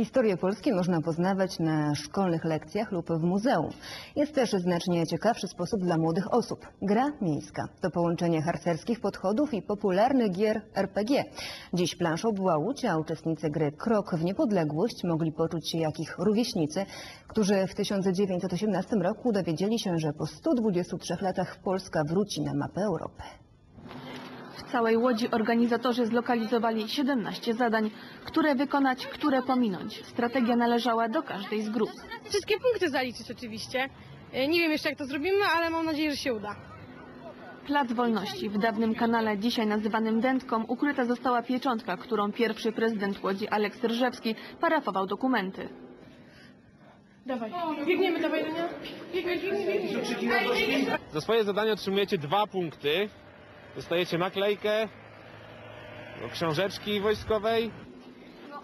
Historię Polski można poznawać na szkolnych lekcjach lub w muzeum. Jest też znacznie ciekawszy sposób dla młodych osób. Gra miejska to połączenie harcerskich podchodów i popularnych gier RPG. Dziś planszą była Łódź, a uczestnicy gry Krok w Niepodległość mogli poczuć się jak ich rówieśnicy, którzy w 1918 roku dowiedzieli się, że po 123 latach Polska wróci na mapę Europy. W całej Łodzi organizatorzy zlokalizowali 17 zadań, które wykonać, które pominąć. Strategia należała do każdej z grup. Wszystkie punkty zaliczyć oczywiście. E, Nie wiem jeszcze jak to zrobimy, ale mam nadzieję, że się uda. Plac Wolności w dawnym kanale, dzisiaj nazywanym Dętką, ukryta została pieczątka, którą pierwszy prezydent Łodzi Aleks Rżewski parafował dokumenty. Dawaj. Biegniemy, dawaj, Renia. Biegniemy, biegniemy. Za swoje zadanie otrzymujecie dwa punkty. Dostajecie naklejkę książeczki wojskowej.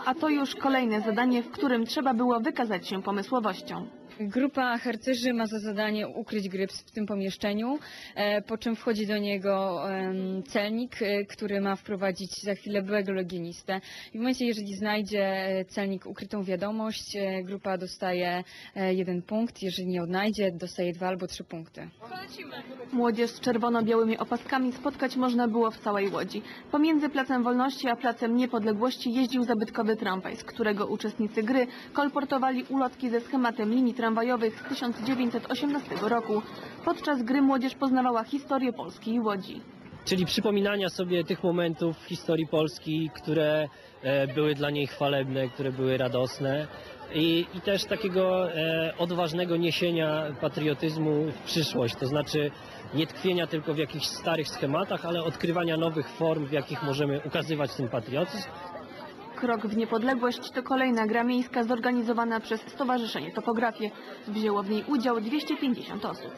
A to już kolejne zadanie, w którym trzeba było wykazać się pomysłowością. Grupa harcerzy ma za zadanie ukryć gryps w tym pomieszczeniu, e, po czym wchodzi do niego celnik, e, który ma wprowadzić za chwilę byłego legionistę. I w momencie, jeżeli znajdzie e, celnik ukrytą wiadomość, grupa dostaje jeden punkt, jeżeli nie odnajdzie, dostaje dwa albo trzy punkty. Młodzież z czerwono-białymi opaskami spotkać można było w całej Łodzi. Pomiędzy Placem Wolności a Placem Niepodległości jeździł zabytkowy tramwaj, z którego uczestnicy gry kolportowali ulotki ze schematem linii tramwajowych z 1918 roku. Podczas gry młodzież poznawała historię Polski i Łodzi. czyli przypominania sobie tych momentów w historii Polski, które e, były dla niej chwalebne, które były radosne i, i też takiego e, odważnego niesienia patriotyzmu w przyszłość, to znaczy nie tkwienia tylko w jakichś starych schematach, ale odkrywania nowych form, w jakich możemy ukazywać ten patriotyzm. Krok w niepodległość to kolejna gra miejska zorganizowana przez Stowarzyszenie Topografię. Wzięło w niej udział 250 osób.